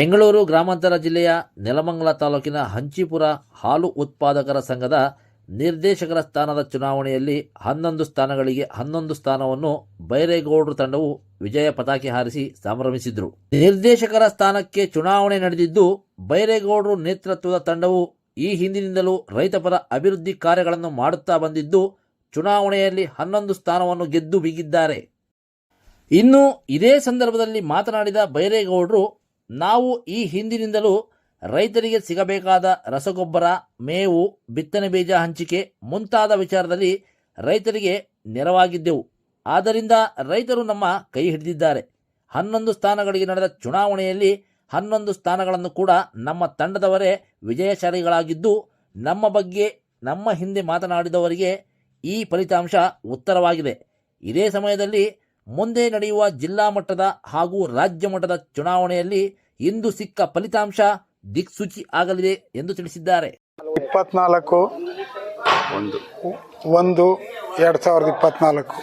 ಬೆಂಗಳೂರು ಗ್ರಾಮಾಂತರ ಜಿಲ್ಲೆಯ ನೆಲಮಂಗಲ ತಾಲೂಕಿನ ಹಂಚಿಪುರ ಹಾಲು ಉತ್ಪಾದಕರ ಸಂಘದ ನಿರ್ದೇಶಕರ ಸ್ಥಾನದ ಚುನಾವಣೆಯಲ್ಲಿ ಹನ್ನೊಂದು ಸ್ಥಾನಗಳಿಗೆ ಹನ್ನೊಂದು ಸ್ಥಾನವನ್ನು ಬೈರೇಗೌಡರು ತಂಡವು ವಿಜಯ ಪತಾಕೆ ಹಾರಿಸಿ ಸಂಭ್ರಮಿಸಿದರು. ನಿರ್ದೇಶಕರ ಸ್ಥಾನಕ್ಕೆ ಚುನಾವಣೆ ನಡೆದಿದ್ದು, ಬೈರೇಗೌಡರು ನೇತೃತ್ವದ ತಂಡವು ಈ ಹಿಂದಿನಿಂದಲೂ ರೈತಪರ ಅಭಿವೃದ್ಧಿ ಕಾರ್ಯಗಳನ್ನು ಮಾಡುತ್ತಾ ಬಂದಿದ್ದು, ಚುನಾವಣೆಯಲ್ಲಿ ಹನ್ನೊಂದು ಸ್ಥಾನವನ್ನು ಗೆದ್ದು ಬಿಗಿದ್ದಾರೆ. ಇನ್ನು ಇದೇ ಸಂದರ್ಭದಲ್ಲಿ ಮಾತನಾಡಿದ ಬೈರೇಗೌಡರು ನಾವು ಈ ಹಿಂದಿನಿಂದಲೂ ರೈತರಿಗೆ ಸಿಗಬೇಕಾದ ರಸಗೊಬ್ಬರ, ಮೇವು, ಬಿತ್ತನೆ ಬೀಜ ಹಂಚಿಕೆ ಮುಂತಾದ ವಿಚಾರದಲ್ಲಿ ರೈತರಿಗೆ ನೆರವಾಗಿದ್ದೆವು. ಆದ್ದರಿಂದ ರೈತರು ನಮ್ಮ ಕೈ ಹಿಡಿದಿದ್ದಾರೆ. ಹನ್ನೊಂದು ಸ್ಥಾನಗಳಿಗೆ ನಡೆದ ಚುನಾವಣೆಯಲ್ಲಿ ಹನ್ನೊಂದು ಸ್ಥಾನಗಳನ್ನು ಕೂಡ ನಮ್ಮ ತಂಡದವರೇ ವಿಜಯಶಾಲಿಗಳಾಗಿದ್ದು, ನಮ್ಮ ಬಗ್ಗೆ, ನಮ್ಮ ಹಿಂದೆ ಮಾತನಾಡಿದವರಿಗೆ ಈ ಫಲಿತಾಂಶ ಉತ್ತರವಾಗಿದೆ. ಇದೇ ಸಮಯದಲ್ಲಿ ಮುಂದೆ ನಡೆಯುವ ಜಿಲ್ಲಾ ಮಟ್ಟದ ಹಾಗೂ ರಾಜ್ಯ ಮಟ್ಟದ ಚುನಾವಣೆಯಲ್ಲಿ ಇಂದು ಸಿಕ್ಕ ಫಲಿತಾಂಶ ದಿಕ್ಸೂಚಿ ಆಗಲಿದೆ ಎಂದು ತಿಳಿಸಿದ್ದಾರೆ. ಇಪ್ಪತ್ನಾಲ್ಕು ಒಂದು. ಒಂದು ಎರಡು ಸಾವಿರದ ಇಪ್ಪತ್ನಾಲ್ಕು.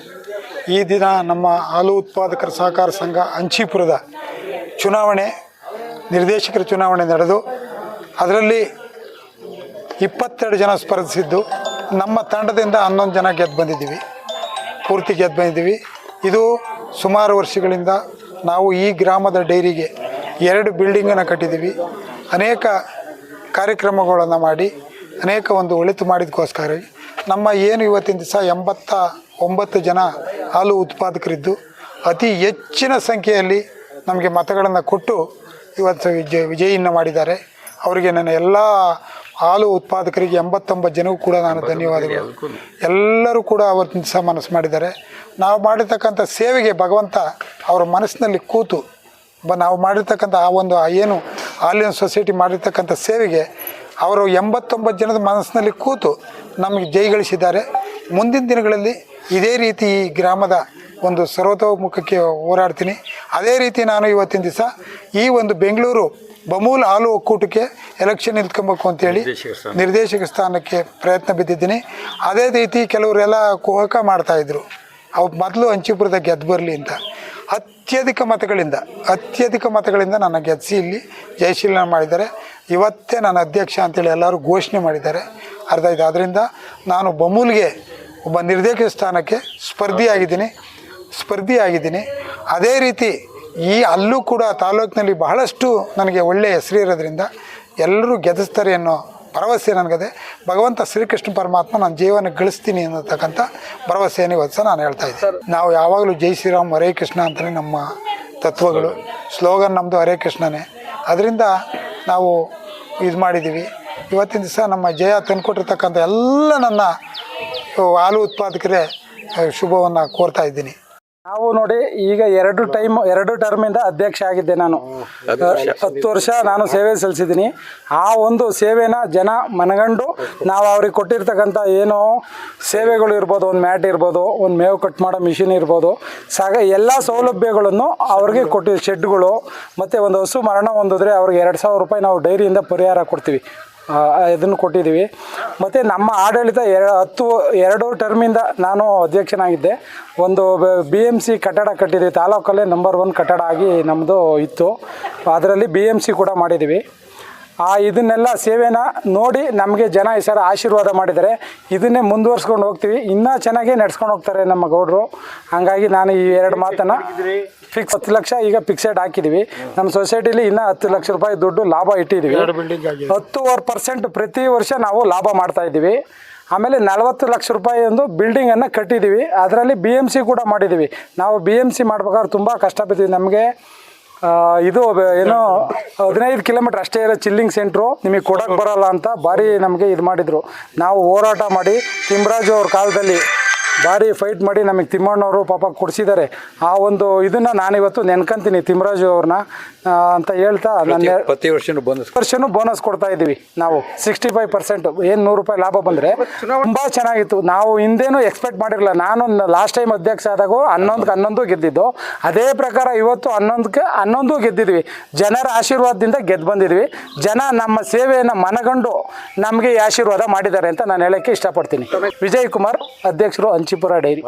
ಈ ದಿನ ನಮ್ಮ ಹಾಲು ಉತ್ಪಾದಕರ ಸಹಕಾರ ಸಂಘ ಅಂಚಿಪುರದ ಚುನಾವಣೆ ನಿರ್ದೇಶಕರ ಚುನಾವಣೆ ನಡೆದು ಅದರಲ್ಲಿ ಇಪ್ಪತ್ತೆರಡು ಜನ ಸ್ಪರ್ಧಿಸಿದ್ದು ನಮ್ಮ ತಂಡದಿಂದ ಹನ್ನೊಂದು ಜನ ಗೆದ್ದು ಬಂದಿದ್ದೀವಿ. ಪೂರ್ತಿ ಗೆದ್ದು ಬಂದಿದ್ದೀವಿ. ಇದು ಸುಮಾರು ವರ್ಷಗಳಿಂದ ನಾವು ಈ ಗ್ರಾಮದ ಡೈರಿಗೆ ಎರಡು ಬಿಲ್ಡಿಂಗನ್ನು ಕಟ್ಟಿದ್ದೀವಿ. ಅನೇಕ ಕಾರ್ಯಕ್ರಮಗಳನ್ನು ಮಾಡಿ ಅನೇಕ ಒಂದು ಒಳಿತು ಮಾಡಿದಕ್ಕೋಸ್ಕರ ನಮ್ಮ ಏನು ಇವತ್ತಿನ ದಿವಸ ಎಂಬತ್ತ ಒಂಬತ್ತು ಜನ ಹಾಲು ಉತ್ಪಾದಕರಿದ್ದು ಅತಿ ಹೆಚ್ಚಿನ ಸಂಖ್ಯೆಯಲ್ಲಿ ನಮಗೆ ಮತಗಳನ್ನು ಕೊಟ್ಟು ಇವತ್ತು ವಿಜಯ ವಿಜಯಿಯನ್ನು ಮಾಡಿದ್ದಾರೆ. ಅವರಿಗೆ ನನ್ನ ಎಲ್ಲ ಹಾಲು ಉತ್ಪಾದಕರಿಗೆ ಎಂಬತ್ತೊಂಬತ್ತು ಜನಕ್ಕೂ ಕೂಡ ನಾನು ಧನ್ಯವಾದಗಳು. ಎಲ್ಲರೂ ಕೂಡ ಅವತ್ತಿನ ದಿವಸ ಮನಸ್ಸು ಮಾಡಿದ್ದಾರೆ. ನಾವು ಮಾಡಿರ್ತಕ್ಕಂಥ ಸೇವೆಗೆ ಭಗವಂತ ಅವರ ಮನಸ್ಸಿನಲ್ಲಿ ಕೂತು ಬ ನಾವು ಮಾಡಿರ್ತಕ್ಕಂಥ ಆ ಒಂದು ಏನು ಆಲಿಯನ್ ಸೊಸೈಟಿ ಮಾಡಿರ್ತಕ್ಕಂಥ ಸೇವೆಗೆ ಅವರು ಎಂಬತ್ತೊಂಬತ್ತು ಜನದ ಮನಸ್ಸಿನಲ್ಲಿ ಕೂತು ನಮಗೆ ಜೈಗಳಿಸಿದ್ದಾರೆ ಮುಂದಿನ ದಿನಗಳಲ್ಲಿ ಇದೇ ರೀತಿ ಈ ಗ್ರಾಮದ ಒಂದು ಸರ್ವತೋಮುಖಕ್ಕೆ ಹೋರಾಡ್ತೀನಿ. ಅದೇ ರೀತಿ ನಾನು ಇವತ್ತಿನ ದಿವಸ ಈ ಒಂದು ಬೆಂಗಳೂರು ಬಮೂಲ್ ಹಾಲು ಒಕ್ಕೂಟಕ್ಕೆ ಎಲೆಕ್ಷನ್ ನಿಂತ್ಕೊಬೇಕು ಅಂತೇಳಿ ನಿರ್ದೇಶಕ ನಿರ್ದೇಶಕ ಸ್ಥಾನಕ್ಕೆ ಪ್ರಯತ್ನ ಬಿದ್ದಿದ್ದೀನಿ. ಅದೇ ರೀತಿ ಕೆಲವರೆಲ್ಲ ಕುಹಕ ಮಾಡ್ತಾಯಿದ್ರು ಅವು ಮೊದಲು ಹಂಚಿಪುರದ ಗೆದ್ದು ಬರಲಿ ಅಂತ. ಅತ್ಯಧಿಕ ಮತಗಳಿಂದ ಅತ್ಯಧಿಕ ಮತಗಳಿಂದ ನನ್ನ ಗೆದ್ದಿಸಿ ಇಲ್ಲಿ ಜಯಶೀಲನ ಮಾಡಿದ್ದಾರೆ. ಇವತ್ತೇ ನಾನು ಅಧ್ಯಕ್ಷ ಅಂತೇಳಿ ಎಲ್ಲರೂ ಘೋಷಣೆ ಮಾಡಿದ್ದಾರೆ. ಅರ್ಧ ಇದೆ ಆದ್ದರಿಂದ ನಾನು ಬಮೂಲ್ಗೆ ಒಬ್ಬ ನಿರ್ದೇಶಕ ಸ್ಥಾನಕ್ಕೆ ಸ್ಪರ್ಧಿಯಾಗಿದ್ದೀನಿ. ಸ್ಪರ್ಧಿಯಾಗಿದ್ದೀನಿ. ಅದೇ ರೀತಿ ಈ ಅಲ್ಲೂ ಕೂಡ ತಾಲೂಕಿನಲ್ಲಿ ಬಹಳಷ್ಟು ನನಗೆ ಒಳ್ಳೆಯ ಹೆಸರು ಇರೋದ್ರಿಂದ ಎಲ್ಲರೂ ಗೆದ್ದಿಸ್ತಾರೆ ಅನ್ನೋ ಭರವಸೆ ನನಗದೆ. ಭಗವಂತ ಶ್ರೀಕೃಷ್ಣ ಪರಮಾತ್ಮ ನನ್ನ ಜೀವನ ಗಳಿಸ್ತೀನಿ ಅನ್ನತಕ್ಕಂಥ ಭರವಸೆಯನ್ನು ಇವತ್ತು ಸಹ ನಾನು ಹೇಳ್ತಾ ಇದ್ದೀನಿ. ನಾವು ಯಾವಾಗಲೂ ಜೈ ಶ್ರೀರಾಮ್ ಹರೇ ಕೃಷ್ಣ ಅಂತಲೇ ನಮ್ಮ ತತ್ವಗಳು. ಸ್ಲೋಗನ್ ನಮ್ಮದು ಹರೇ ಕೃಷ್ಣನೇ. ಅದರಿಂದ ನಾವು ಇದು ಮಾಡಿದ್ದೀವಿ. ಇವತ್ತಿನ ದಿವಸ ನಮ್ಮ ಜಯ ತಂದುಕೊಟ್ಟಿರ್ತಕ್ಕಂಥ ಎಲ್ಲ ನನ್ನ ಹಾಲು ಉತ್ಪಾದಕರೇ ಶುಭವನ್ನು ಕೋರ್ತಾ ಇದ್ದೀನಿ. ನಾವು ನೋಡಿ ಈಗ ಎರಡು ಟೈಮ್, ಎರಡು ಟರ್ಮಿಂದ ಅಧ್ಯಕ್ಷ ಆಗಿದ್ದೆ ನಾನು. ಹತ್ತು ವರ್ಷ ನಾನು ಸೇವೆ ಸಲ್ಲಿಸಿದ್ದೀನಿ. ಆ ಒಂದು ಸೇವೆನ ಜನ ಮನಗಂಡು ನಾವು ಅವ್ರಿಗೆ ಕೊಟ್ಟಿರ್ತಕ್ಕಂಥ ಏನೋ ಸೇವೆಗಳು ಇರ್ಬೋದು, ಒಂದು ಮ್ಯಾಟ್ ಇರ್ಬೋದು, ಒಂದು ಮೇವು ಕಟ್ ಮಾಡೋ ಮಿಷಿನ್ ಇರ್ಬೋದು, ಸಾಗ ಎಲ್ಲ ಸೌಲಭ್ಯಗಳನ್ನು ಅವ್ರಿಗೆ ಕೊಟ್ಟಿವಿ ಶೆಡ್ಗಳು ಮತ್ತು ಒಂದು ಹಸು ಮರಣ ಹೊಂದಿದ್ರೆ ಅವ್ರಿಗೆ ಎರಡು ಸಾವಿರ ರೂಪಾಯಿ ನಾವು ಡೈರಿಯಿಂದ ಪರಿಹಾರ ಕೊಡ್ತೀವಿ. ಇದನ್ನು ಕೊಟ್ಟಿದ್ದೀವಿ. ಮತ್ತು ನಮ್ಮ ಆಡಳಿತ ಎರ, ಹತ್ತು, ಎರಡು ಟರ್ಮಿಂದ ನಾನು ಅಧ್ಯಕ್ಷನಾಗಿದ್ದೆ. ಒಂದು ಬಿ ಎಂ ಸಿ ಕಟ್ಟಡ ಕಟ್ಟಿದ್ದೀವಿ. ತಾಲೂಕಲ್ಲೇ ನಂಬರ್ ಒನ್ ಕಟ್ಟಡ ಆಗಿ ನಮ್ಮದು ಇತ್ತು. ಅದರಲ್ಲಿ ಬಿ ಎಂ ಸಿ ಕೂಡ ಮಾಡಿದ್ದೀವಿ. ಆ, ಇದನ್ನೆಲ್ಲ ಸೇವೆನ ನೋಡಿ ನಮಗೆ ಜನ ಈ ಸಲ ಆಶೀರ್ವಾದ ಮಾಡಿದ್ದಾರೆ. ಇದನ್ನೇ ಮುಂದುವರ್ಸ್ಕೊಂಡು ಹೋಗ್ತೀವಿ. ಇನ್ನೂ ಚೆನ್ನಾಗೇ ನಡ್ಸ್ಕೊಂಡು ಹೋಗ್ತಾರೆ ನಮ್ಮ ಗೌಡರು. ಹಂಗಾಗಿ ನಾನು ಈ ಎರಡು ಮಾತನ್ನು ಫಿಕ್ಸ್ ಹತ್ತು ಲಕ್ಷ ಈಗ ಫಿಕ್ಸೆಡ್ ಹಾಕಿದೀವಿ. ನಮ್ಮ ಸೊಸೈಟಿಲಿ ಇನ್ನ ಹತ್ತು ಲಕ್ಷ ರೂಪಾಯಿ ದುಡ್ಡು ಲಾಭ ಇಟ್ಟಿದೀವಿ. ಹತ್ತುವರೆ ಪರ್ಸೆಂಟ್ ಪ್ರತಿ ವರ್ಷ ನಾವು ಲಾಭ ಮಾಡ್ತಾ ಇದ್ದೀವಿ. ಆಮೇಲೆ ನಲವತ್ತು ಲಕ್ಷ ರೂಪಾಯಿ ಒಂದು ಬಿಲ್ಡಿಂಗನ್ನು ಕಟ್ಟಿದ್ದೀವಿ ಅದರಲ್ಲಿ ಬಿ ಎಂ ಸಿ ಕೂಡ ಮಾಡಿದ್ದೀವಿ ನಾವು ಬಿ ಎಂ ಸಿ ಮಾಡ್ಬೇಕಾದ್ರೆ ತುಂಬ ಕಷ್ಟ ಬಿದ್ದೀವಿ ನಮಗೆ ಇದು ಏನು ಏನೋ ಹದಿನೈದು ಕಿಲೋಮೀಟ್ರ್ ಅಷ್ಟೇ ಇರೋ ಚಿಲ್ಲಿಂಗ್ ಸೆಂಟ್ರು ನಿಮಗೆ ಕೊಡೋಕೆ ಬರೋಲ್ಲ ಅಂತ ಭಾರಿ ನಮಗೆ ಇದು ಮಾಡಿದರು. ನಾವು ಹೋರಾಟ ಮಾಡಿ ತಿಮ್ರಾಜು ಅವ್ರ ಕಾಲದಲ್ಲಿ ಭಾರಿ ಫೈಟ್ ಮಾಡಿ ನಮಗೆ ತಿಮ್ಮಣ್ಣವರು ಪಾಪ ಕೊಡಿಸಿದ್ದಾರೆ. ಆ ಒಂದು ಇದನ್ನು ನಾನಿವತ್ತು ನೆನ್ಕಂತೀನಿ ತಿಮ್ಮರಾಜು ಅವ್ರನ್ನ ಅಂತ ಹೇಳ್ತಾ ನನ್ನ ಪ್ರತಿ ವರ್ಷ ಬೋನಸ್ ವರ್ಷನೂ ಬೋನಸ್ ಕೊಡ್ತಾ ಇದ್ದೀವಿ ನಾವು. ಸಿಕ್ಸ್ಟಿ ಫೈವ್ ಪರ್ಸೆಂಟ್ ಏನು ನೂರು ರೂಪಾಯಿ ಲಾಭ ಬಂದರೆ ತುಂಬ ಚೆನ್ನಾಗಿತ್ತು. ನಾವು ಹಿಂದೇನು ಎಕ್ಸ್ಪೆಕ್ಟ್ ಮಾಡಿರಲಿಲ್ಲ. ನಾನು ಲಾಸ್ಟ್ ಟೈಮ್ ಅಧ್ಯಕ್ಷ ಆದಾಗ ಹನ್ನೊಂದಕ್ಕೆ ಹನ್ನೊಂದು ಗೆದ್ದಿದ್ದು. ಅದೇ ಪ್ರಕಾರ ಇವತ್ತು ಹನ್ನೊಂದಕ್ಕೆ ಹನ್ನೊಂದು ಗೆದ್ದಿದ್ವಿ. ಜನರ ಆಶೀರ್ವಾದದಿಂದ ಗೆದ್ದು ಬಂದಿದ್ವಿ. ಜನ ನಮ್ಮ ಸೇವೆಯನ್ನು ಮನಗಂಡು ನಮಗೆ ಆಶೀರ್ವಾದ ಮಾಡಿದ್ದಾರೆ ಅಂತ ನಾನು ಹೇಳೋಕ್ಕೆ ಇಷ್ಟಪಡ್ತೀನಿ. ವಿಜಯ್ ಕುಮಾರ್ ಅಧ್ಯಕ್ಷರು ಹಂಚಿಪುರ ಡೈರಿ